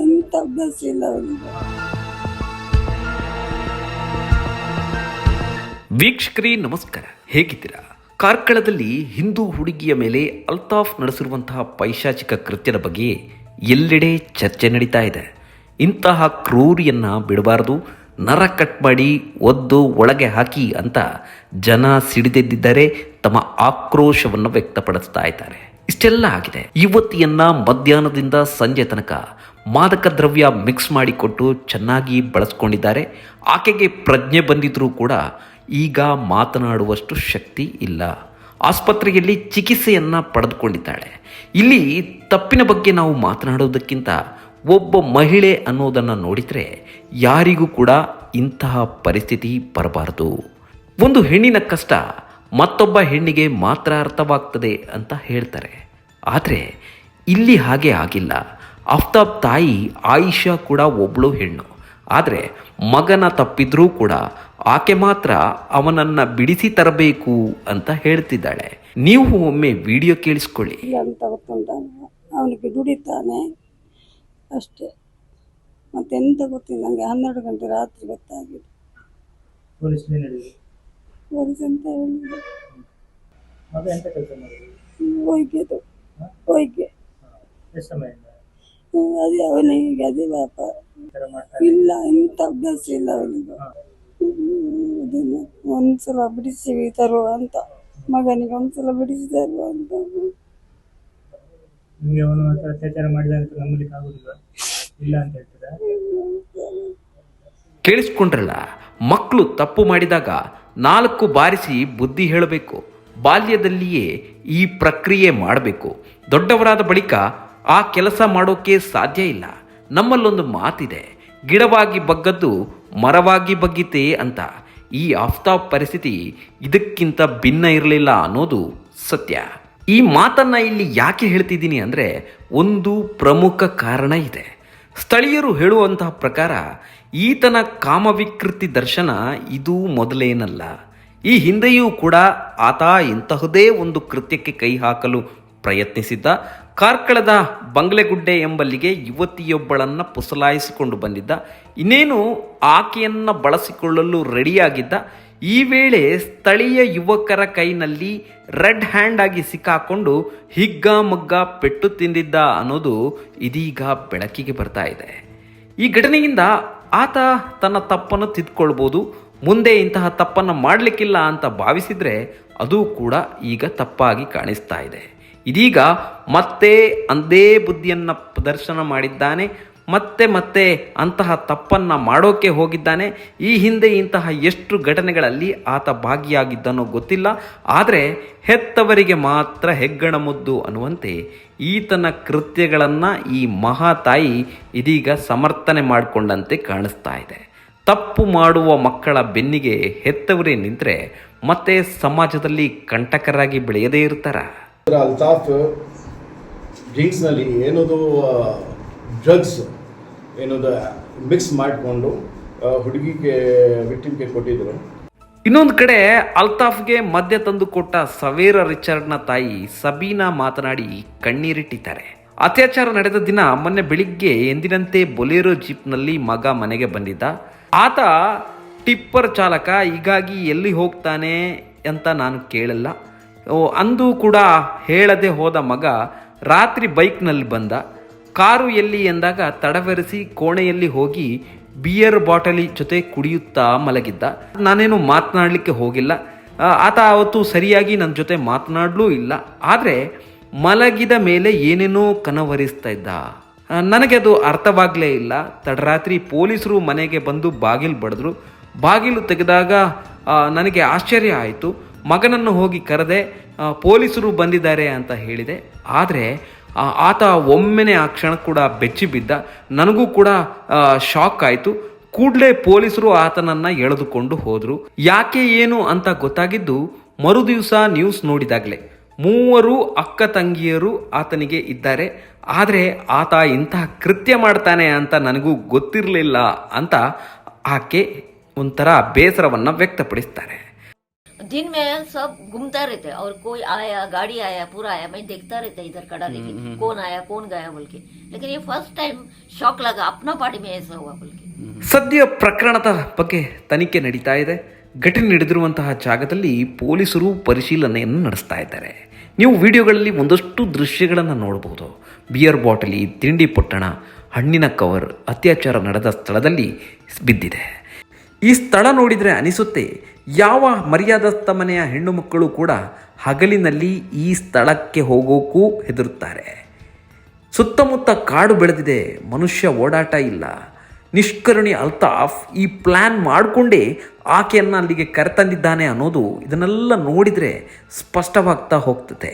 ಇಂಥ ಅಭ್ಯಾಸ ಇಲ್ಲ ಅವನಿಗೆ. ವೀಕ್ಷಕರೇ, ನಮಸ್ಕಾರ. ಹೇಗಿದ್ದೀರಾ? ಕಾರ್ಕಳದಲ್ಲಿ ಹಿಂದೂ ಹುಡುಗಿಯ ಮೇಲೆ ಅಲ್ತಾಫ್ ನಡೆಸಿರುವಂತಹ ಪೈಶಾಚಿಕ ಕೃತ್ಯದ ಬಗ್ಗೆ ಎಲ್ಲೆಡೆ ಚರ್ಚೆ ನಡೀತಾ ಇದೆ. ಇಂತಹ ಕ್ರೂರಿಯನ್ನ ಬಿಡಬಾರದು, ನರ ಕಟ್ ಮಾಡಿ ಒದ್ದು ಒಳಗೆ ಹಾಕಿ ಅಂತ ಜನ ಸಿಡಿದೆದ್ದಿದ್ದಾರೆ, ತಮ್ಮ ಆಕ್ರೋಶವನ್ನು ವ್ಯಕ್ತಪಡಿಸ್ತಾ ಇದ್ದಾರೆ. ಇಷ್ಟೆಲ್ಲ ಆಗಿದೆ. ಯುವತಿಯನ್ನ ಮಧ್ಯಾಹ್ನದಿಂದ ಸಂಜೆ ತನಕ ಮಾದಕ ದ್ರವ್ಯ ಮಿಕ್ಸ್ ಮಾಡಿಕೊಟ್ಟು ಚೆನ್ನಾಗಿ ಬಳಸ್ಕೊಂಡಿದ್ದಾರೆ. ಆಕೆಗೆ ಪ್ರಜ್ಞೆ ಬಂದಿದ್ದರೂ ಕೂಡ ಈಗ ಮಾತನಾಡುವಷ್ಟು ಶಕ್ತಿ ಇಲ್ಲ. ಆಸ್ಪತ್ರೆಯಲ್ಲಿ ಚಿಕಿತ್ಸೆಯನ್ನು ಪಡೆದುಕೊಂಡಿದ್ದಾಳೆ. ಇಲ್ಲಿ ತಪ್ಪಿನ ಬಗ್ಗೆ ನಾವು ಮಾತನಾಡೋದಕ್ಕಿಂತ ಒಬ್ಬ ಮಹಿಳೆ ಅನ್ನೋದನ್ನು ನೋಡಿದರೆ ಯಾರಿಗೂ ಕೂಡ ಇಂತಹ ಪರಿಸ್ಥಿತಿ ಬರಬಾರದು. ಒಂದು ಹೆಣ್ಣಿನ ಕಷ್ಟ ಮತ್ತೊಬ್ಬ ಹೆಣ್ಣಿಗೆ ಮಾತ್ರ ಅರ್ಥವಾಗ್ತದೆ ಅಂತ ಹೇಳ್ತಾರೆ. ಆದರೆ ಇಲ್ಲಿ ಹಾಗೆ ಆಗಿಲ್ಲ. ಆಫ್ತಾಬ್ ತಾಯಿ ಆಯಿಷಾ ಕೂಡ ಒಬ್ಬಳು ಹೆಣ್ಣು. ಆದರೆ ಮಗನ ತಪ್ಪಿದ್ರೂ ಕೂಡ ಆಕೆ ಮಾತ್ರ ಅವನನ್ನ ಬಿಡಿಸಿ ತರಬೇಕು ಅಂತ ಹೇಳ್ತಿದ್ದಾಳೆ. ನೀವು ಒಮ್ಮೆ ವಿಡಿಯೋ ಕೇಳಿಸ್ಕೊಳ್ಳಿ. ಅಂತ ಗೊತ್ತುಂಟಾನೆ ಅವನಿಗೆ ದುಡಿತಾನೆ ಅಷ್ಟೇ. ಮತ್ತೆಂತ ಗೊತ್ತಿಲ್ಲ ನನಗೆ ಹನ್ನೆರಡು ಗಂಟೆ ರಾತ್ರಿ ಗೊತ್ತಾಗಿದೆ. ಪೊಲೀಸ್ ಅಂತ ಹೇಳಿದ್ರು? ಎಂತ ಹೋಯ್ಗೆದು ಹೋಯ್ಗೆ ಎಷ್ಟು ಸಮಯದಿಂದ ಹ್ಮ್, ಅದೇ ಅವನಿಗೆ ಅದೇ ಥರ ಮಾಡ್ತಾರೆ ಇಲ್ಲ ಇಂಥ ಅಭ್ಯಾಸ ಇಲ್ಲ ಅವನಿಗೆ. ಹ್ಮ್, ಅದನ್ನು ಒಂದ್ಸಲ ಬಿಡಿಸಿ ತರುವ ಅಂತ ಮಗನಿಗೆ ಒಂದ್ಸಲ ಬಿಡಿಸಿ ತರುವ ಅಂತ. ನಿಮಗೆ ಅವನು ಆ ಥರ ಅತ್ಯಾಚಾರ ಮಾಡಿದ ಅಂತ ನಂಬಲಿಕ್ಕೆ ಆಗೋದಿಲ್ಲ? ಇಲ್ಲ ಅಂತ ಹೇಳ್ತೀರಾ? ಕೇಳಿಸ್ಕೊಂಡ್ರಲ್ಲ ಮಕ್ಕಳು ತಪ್ಪು ಮಾಡಿದಾಗ ನಾಲ್ಕು ಬಾರಿಸಿ ಬುದ್ಧಿ ಹೇಳಬೇಕು ಬಾಲ್ಯದಲ್ಲಿಯೇ ಈ ಪ್ರಕ್ರಿಯೆ ಮಾಡಬೇಕು. ದೊಡ್ಡವರಾದ ಬಳಿಕ ಆ ಕೆಲಸ ಮಾಡೋಕೆ ಸಾಧ್ಯ ಇಲ್ಲ. ನಮ್ಮಲ್ಲೊಂದು ಮಾತಿದೆ, ಗಿಡವಾಗಿ ಬಗ್ಗದ್ದು ಮರವಾಗಿ ಬಗ್ಗಿತೆ ಅಂತ. ಈ ಆಫ್ತಾಬ್ ಪರಿಸ್ಥಿತಿ ಇದಕ್ಕಿಂತ ಭಿನ್ನ ಇರಲಿಲ್ಲ ಅನ್ನೋದು ಸತ್ಯ. ಈ ಮಾತನ್ನ ಇಲ್ಲಿ ಯಾಕೆ ಹೇಳ್ತಿದ್ದೀನಿ ಅಂದರೆ ಒಂದು ಪ್ರಮುಖ ಕಾರಣ ಇದೆ. ಸ್ಥಳೀಯರು ಹೇಳುವಂತಹ ಪ್ರಕಾರ ಈತನ ಕಾಮವಿಕೃತಿ ದರ್ಶನ ಇದು ಮೊದಲೇನಲ್ಲ. ಈ ಹಿಂದೆಯೂ ಕೂಡ ಆತ ಇಂತಹುದೇ ಒಂದು ಕೃತ್ಯಕ್ಕೆ ಕೈ ಹಾಕಲು ಪ್ರಯತ್ನಿಸಿದ್ದ. ಕಾರ್ಕಳದ ಬಂಗ್ಲೆಗುಡ್ಡೆ ಎಂಬಲ್ಲಿಗೆ ಯುವತಿಯೊಬ್ಬಳನ್ನು ಪುಸಲಾಯಿಸಿಕೊಂಡು ಬಂದಿದ್ದ. ಇನ್ನೇನು ಆಕೆಯನ್ನು ಬಳಸಿಕೊಳ್ಳಲು ರೆಡಿಯಾಗಿದ್ದ. ಈ ವೇಳೆ ಸ್ಥಳೀಯ ಯುವಕರ ಕೈನಲ್ಲಿ ರೆಡ್ ಹ್ಯಾಂಡ್ ಆಗಿ ಸಿಕ್ಕಾಕೊಂಡು ಹಿಗ್ಗಾಮಗ್ಗ ಪೆಟ್ಟು ತಿಂದಿದ್ದ ಅನ್ನೋದು ಇದೀಗ ಬೆಳಕಿಗೆ ಬರ್ತಾ ಇದೆ. ಈ ಘಟನೆಯಿಂದ ಆತ ತನ್ನ ತಪ್ಪನ್ನು ತಿದ್ಕೊಳ್ಬೋದು. ಮುಂದೆ ಇಂತಹ ತಪ್ಪನ್ನು ಮಾಡಲಿಕ್ಕಿಲ್ಲ ಅಂತ ಭಾವಿಸಿದರೆ ಅದು ಕೂಡ ಈಗ ತಪ್ಪಾಗಿ ಕಾಣಿಸ್ತಾ ಇದೆ. ಇದೀಗ ಮತ್ತೆ ಅಂದೇ ಬುದ್ಧಿಯನ್ನು ಪ್ರದರ್ಶನ ಮಾಡಿದ್ದಾನೆ, ಮತ್ತೆ ಮತ್ತೆ ಅಂತಹ ತಪ್ಪನ್ನು ಮಾಡೋಕೆ ಹೋಗಿದ್ದಾನೆ. ಈ ಹಿಂದೆ ಇಂತಹ ಎಷ್ಟು ಘಟನೆಗಳಲ್ಲಿ ಆತ ಭಾಗಿಯಾಗಿದ್ದನೋ ಗೊತ್ತಿಲ್ಲ, ಆದರೆ ಹೆತ್ತವರಿಗೆ ಮಾತ್ರ ಹೆಗ್ಗಣ ಮುದ್ದು ಅನ್ನುವಂತೆ ಈತನ ಕೃತ್ಯಗಳನ್ನು ಈ ಮಹಾತಾಯಿ ಇದೀಗ ಸಮರ್ಥನೆ ಮಾಡಿಕೊಂಡಂತೆ ಕಾಣಿಸ್ತಾ ಇದೆ. ತಪ್ಪು ಮಾಡುವ ಮಕ್ಕಳ ಬೆನ್ನಿಗೆ ಹೆತ್ತವರೇ ನಿಂತರೆ ಮತ್ತೆ ಸಮಾಜದಲ್ಲಿ ಕಂಟಕರಾಗಿ ಬೆಳೆಯದೇ ಇರ್ತಾರ. ಅಲ್ತಾಫ್ ಜೀನ್ಸ್ನಲ್ಲಿ ಏನದು ಡ್ರಗ್ಸ್ ಏನದು ಮಿಕ್ಸ್ ಮಾಡಿಕೊಂಡು ಹುಡುಗಿಗೆ ವಿಕ್ಟಿಮ್ಗೆ ಕೊಟ್ಟಿದ್ರು. ಇನ್ನೊಂದು ಕಡೆ ಅಲ್ತಾಫ್ಗೆ ಮದ್ಯ ತಂದು ಕೊಟ್ಟ ಸವೇರ ರಿಚರ್ಡ್ನ ತಾಯಿ ಸಬೀನಾ ಮಾತನಾಡಿ ಕಣ್ಣೀರಿಟ್ಟಿದ್ದಾರೆ. ಅತ್ಯಾಚಾರ ನಡೆದ ದಿನ ಮೊನ್ನೆ ಬೆಳಿಗ್ಗೆ ಎಂದಿನಂತೆ ಬೊಲೇರೋ ಜೀಪ್ನಲ್ಲಿ ಮಗ ಮನೆಗೆ ಬಂದಿದ್ದ. ಆತ ಟಿಪ್ಪರ್ ಚಾಲಕ, ಹೀಗಾಗಿ ಎಲ್ಲಿ ಹೋಗ್ತಾನೆ? ಅಂತ ನಾನು ಕೇಳಲ್ಲ. ಅಂದು ಕೂಡ ಹೇಳದೆ ಹೋದ ಮಗ ರಾತ್ರಿ ಬೈಕ್ನಲ್ಲಿ ಬಂದ. ಕಾರು ಎಲ್ಲಿ ಎಂದಾಗ ತಡವರಿಸಿ ಕೋಣೆಯಲ್ಲಿ ಹೋಗಿ ಬಿಯರ್ ಬಾಟಲಿ ಜೊತೆ ಕುಡಿಯುತ್ತಾ ಮಲಗಿದ್ದ. ನಾನೇನು ಮಾತನಾಡಲಿಕ್ಕೆ ಹೋಗಿಲ್ಲ. ಆತ ಅವತ್ತು ಸರಿಯಾಗಿ ನನ್ನ ಜೊತೆ ಮಾತನಾಡಲೂ ಇಲ್ಲ. ಆದರೆ ಮಲಗಿದ ಮೇಲೆ ಏನೇನೋ ಕನವರಿಸ್ತಾ ಇದ್ದ. ನನಗೆ ಅದು ಅರ್ಥವಾಗಲೇ ಇಲ್ಲ. ತಡರಾತ್ರಿ ಪೊಲೀಸರು ಮನೆಗೆ ಬಂದು ಬಾಗಿಲು ಬಡಿದ್ರು. ಬಾಗಿಲು ತೆಗೆದಾಗ ನನಗೆ ಆಶ್ಚರ್ಯ ಆಯಿತು. ಮಗನನ್ನು ಹೋಗಿ ಕರೆದೆ ಪೊಲೀಸರು ಬಂದಿದ್ದಾರೆ ಅಂತ ಹೇಳಿದೆ. ಆದರೆ ಆತ ಒಮ್ಮೆನೆ ಆ ಕ್ಷಣ ಕೂಡ ಬೆಚ್ಚಿ ಬಿದ್ದ. ನನಗೂ ಕೂಡ ಶಾಕ್ ಆಯಿತು. ಕೂಡಲೇ ಪೊಲೀಸರು ಆತನನ್ನು ಎಳೆದುಕೊಂಡು ಹೋದರು. ಯಾಕೆ ಏನು ಅಂತ ಗೊತ್ತಾಗಿದ್ದು, ಮರುದಿವಸ ನ್ಯೂಸ್ ನೋಡಿದಾಗಲೇ. ಮೂವರು ಅಕ್ಕ ತಂಗಿಯರು ಆತನಿಗೆ ಇದ್ದಾರೆ. ಆದರೆ, ಆತ ಇಂತಹ ಕೃತ್ಯ ಮಾಡ್ತಾನೆ ಅಂತ ನನಗೂ ಗೊತ್ತಿರಲಿಲ್ಲ ಅಂತ ಆಕೆ ಒಂಥರ ಬೇಸರವನ್ನು ವ್ಯಕ್ತಪಡಿಸ್ತಾರೆ. दिन में सब घूमता रहते और कोई आया गाड़ी आया पूरा आया मैं देखता रहता इधर खड़ा लेके कौन आया कौन गया बोल के लेकिन ये फर्स्ट टाइम शौक लगा अपना पार्टी में ऐसा हुआ बोल के ಸದ್ಯ ಪ್ರಕರಣದ ಬಗ್ಗೆ ತನಿಖೆ ನಡೀತಾ ಇದೆ ಘಟನೆ ನಡೆದಿರುವಂತಹ ಜಾಗದಲ್ಲಿ ಪೊಲೀಸರು ಪರಿಶೀಲನೆಯನ್ನು ನಡೆಸ್ತಾ ಇದ್ದಾರೆ ನೀವು ವಿಡಿಯೋಗಳಲ್ಲಿ ಒಂದಷ್ಟು ದೃಶ್ಯಗಳನ್ನು ನೋಡಬಹುದು ಬಿಯರ್ ಬಾಟಲಿ ತಿಂಡಿ ಪೊಟ್ಟಣ ಹಣ್ಣಿನ ಕವರ್ ಅತ್ಯಾಚಾರ ನಡೆದ ಸ್ಥಳದಲ್ಲಿ ಬಿದ್ದಿದೆ ಈ ಸ್ಥಳ ನೋಡಿದರೆ ಅನಿಸುತ್ತೆ. ಯಾವ ಮರ್ಯಾದಸ್ಥ ಮನೆಯ ಹೆಣ್ಣು ಮಕ್ಕಳು ಕೂಡ ಹಗಲಿನಲ್ಲಿ ಈ ಸ್ಥಳಕ್ಕೆ ಹೋಗೋಕ್ಕೂ ಹೆದರುತ್ತಾರೆ. ಸುತ್ತಮುತ್ತ ಕಾಡು ಬೆಳೆದಿದೆ, ಮನುಷ್ಯ ಓಡಾಟ ಇಲ್ಲ. ನಿಷ್ಕರುಣಿ ಅಲ್ತಾಫ್ ಈ ಪ್ಲ್ಯಾನ್ ಮಾಡಿಕೊಂಡೇ ಆಕೆಯನ್ನು ಅಲ್ಲಿಗೆ ಕರೆತಂದಿದ್ದಾನೆ ಅನ್ನೋದು ಇದನ್ನೆಲ್ಲ ನೋಡಿದರೆ ಸ್ಪಷ್ಟವಾಗ್ತಾ ಹೋಗ್ತದೆ.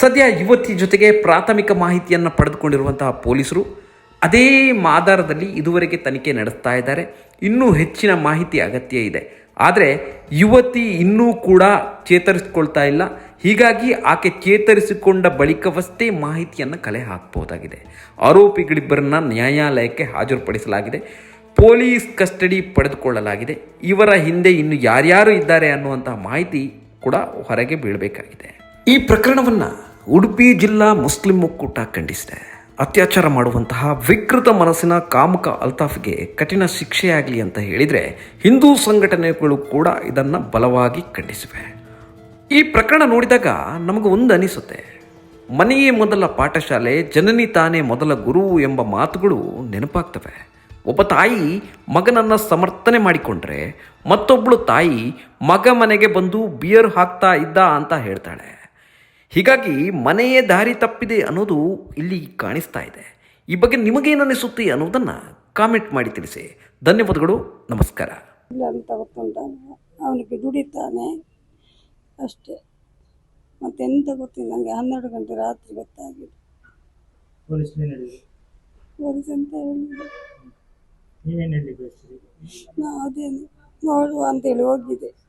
ಸದ್ಯ ಯುವತಿ ಜೊತೆಗೆ ಪ್ರಾಥಮಿಕ ಮಾಹಿತಿಯನ್ನು ಪಡೆದುಕೊಂಡಿರುವಂತಹ ಪೊಲೀಸರು ಅದೇ ಆಧಾರದಲ್ಲಿ ಇದುವರೆಗೆ ತನಿಖೆ ನಡೆಸ್ತಾ ಇದ್ದಾರೆ. ಇನ್ನೂ ಹೆಚ್ಚಿನ ಮಾಹಿತಿ ಅಗತ್ಯ ಇದೆ. ಆದರೆ ಯುವತಿ ಇನ್ನೂ ಕೂಡ ಚೇತರಿಸಿಕೊಳ್ತಾ ಇಲ್ಲ. ಹೀಗಾಗಿ ಆಕೆ ಚೇತರಿಸಿಕೊಂಡ ಬಳಿಕವಷ್ಟೇ ಮಾಹಿತಿಯನ್ನು ಕಲೆ ಹಾಕಬಹುದಾಗಿದೆ ಆರೋಪಿಗಳಿಬ್ಬರನ್ನ ನ್ಯಾಯಾಲಯಕ್ಕೆ ಹಾಜರುಪಡಿಸಲಾಗಿದೆ. Police custody ಪಡೆದುಕೊಳ್ಳಲಾಗಿದೆ. ಇವರ ಹಿಂದೆ ಇನ್ನು ಯಾರ್ಯಾರು ಇದ್ದಾರೆ ಅನ್ನುವಂತಹ ಮಾಹಿತಿ ಕೂಡ ಹೊರಗೆ ಬೀಳಬೇಕಾಗಿದೆ. ಈ ಪ್ರಕರಣವನ್ನು ಉಡುಪಿ ಜಿಲ್ಲಾ ಮುಸ್ಲಿಂ ಒಕ್ಕೂಟ ಖಂಡಿಸಿದೆ. ಅತ್ಯಾಚಾರ ಮಾಡುವಂತಹ ವಿಕೃತ ಮನಸ್ಸಿನ ಕಾಮುಕ ಅಲ್ತಾಫ್ಗೆ ಕಠಿಣ ಶಿಕ್ಷೆಯಾಗಲಿ ಅಂತ ಹೇಳಿದರೆ ಹಿಂದೂ ಸಂಘಟನೆಗಳು ಕೂಡ ಇದನ್ನು ಬಲವಾಗಿ ಖಂಡಿಸಿವೆ. ಈ ಪ್ರಕರಣ ನೋಡಿದಾಗ ನಮಗೆ ಒಂದು ಅನಿಸುತ್ತೆ. ಮನೆಯೇ ಮೊದಲ ಪಾಠಶಾಲೆ, ಜನನಿ ತಾನೇ ಮೊದಲ ಗುರು ಎಂಬ ಮಾತುಗಳು ನೆನಪಾಗ್ತವೆ. ಒಬ್ಬ ತಾಯಿ ಮಗನನ್ನು ಸಮರ್ಥನೆ ಮಾಡಿಕೊಂಡ್ರೆ ಮತ್ತೊಬ್ಬಳು ತಾಯಿ ಮಗ ಮನೆಗೆ ಬಂದು ಬಿಯರ್ ಹಾಕ್ತಾ ಇದ್ದ ಅಂತ ಹೇಳ್ತಾಳೆ. ಹೀಗಾಗಿ ಮನೆಯೇ ದಾರಿ ತಪ್ಪಿದೆ ಅನ್ನೋದು ಇಲ್ಲಿ ಕಾಣಿಸ್ತಾ ಇದೆ. ಈ ಬಗ್ಗೆ ನಿಮಗೇನು ಅನಿಸುತ್ತೆ ಅನ್ನೋದನ್ನು ಕಾಮೆಂಟ್ ಮಾಡಿ ತಿಳಿಸಿ. ಧನ್ಯವಾದಗಳು ನಮಸ್ಕಾರ. ಇಲ್ಲ ಅಂತ ಅವನಿಗೆ ದುಡಿತಾನೆ ಅಷ್ಟೇ. ಮತ್ತೆಂತ ಗೊತ್ತಿಲ್ಲ ನನಗೆ ಹನ್ನೆರಡು ಗಂಟೆ ರಾತ್ರಿ ಗೊತ್ತಾಗಿದೆ. ಪೊಲೀಸ್ ಅಂತ ಹೇಳಿದ್ರು. ನಾ ಅದೇನು ನೋಡುವ ಅಂತೇಳಿ ಹೋಗಿದ್ದೆ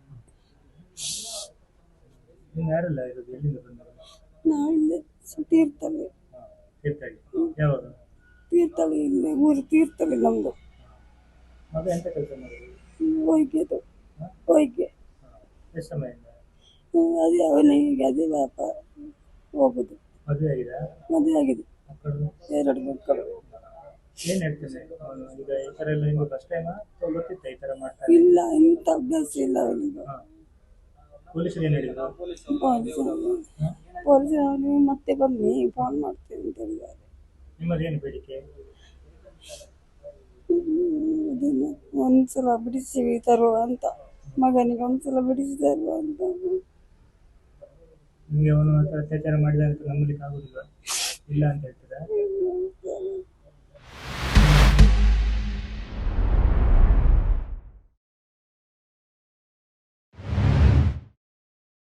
ಯಾರೆಲ್ಲ ಇರೋದು? ಎಲ್ಲಿಂದ ಬಂದವರು? ಹಾಂ ತೀರ್ಥಹಳ್ಳಿ ಯಾವಾಗ ತೀರ್ಥಳ್ಳಿ ಇಲ್ಲೇ ಊರು ತೀರ್ಥಳ್ಳಿ ನಮ್ಮದು ಮಗ ಎಂತ ಕೆಲಸ ಮಾಡೋದು ಹೋಯ್ಗೆದು. ಹೋಯ್ಗೆ. ಹಾಂ ಎಷ್ಟು ಸಮಯದಿಂದ ಅದೇ ಅವನಿಗೆ ಅದೇ ವ್ಯಾಪ ಹೋಗುದು. ಮದುವೆ ಆಗಿದೆ? ಮದುವೆ ಆಗಿದೆ. ಮಕ್ಕಳು? ಎರಡು ಮಕ್ಕಳು. ಏನು ಹೇಳ್ತೇನೆ ಅವನು ಈಗ ಈ ಥರ ಎಲ್ಲ ನಿಮ್ಗೆ ಫಸ್ಟ್ ಟೈಮ್ ಗೊತ್ತಿತ್ತ ಈ ತರ ಮಾಡ್ತಾರೆ ಇಲ್ಲ ಇಂಥ ಅಭ್ಯಾಸ ಇಲ್ಲ ಅವನಿಗೆ. ಹಾಂ. ಪೊಲೀಸರು ಏನು ಹೇಳಿದ್ರು? ಮತ್ತೆ ಬನ್ನಿ ಫೋನ್ ಮಾಡ್ತೀನಿ ಅಂತ ಹೇಳಿದ್ದಾರೆ. ನಿಮ್ಮದೇನು ಬೇಡಿಕೆ? ಅದನ್ನು ಒಂದ್ಸಲ ಬಿಡಿಸಿ ತರುವ ಅಂತ. ಮಗನಿಗೆ ಒಂದ್ಸಲ ಬಿಡಿಸಿ ತರುವ ಅಂತ. ನಿಮಗೆ ಅವನು ಅತ್ಯಾಚಾರ ಮಾಡಿದ ಅಂತ ನಂಬಲಿಕ್ಕೆ ಆಗುದಿಲ್ಲ ಇಲ್ಲ ಅಂತ ಹೇಳ್ತೀರಾ?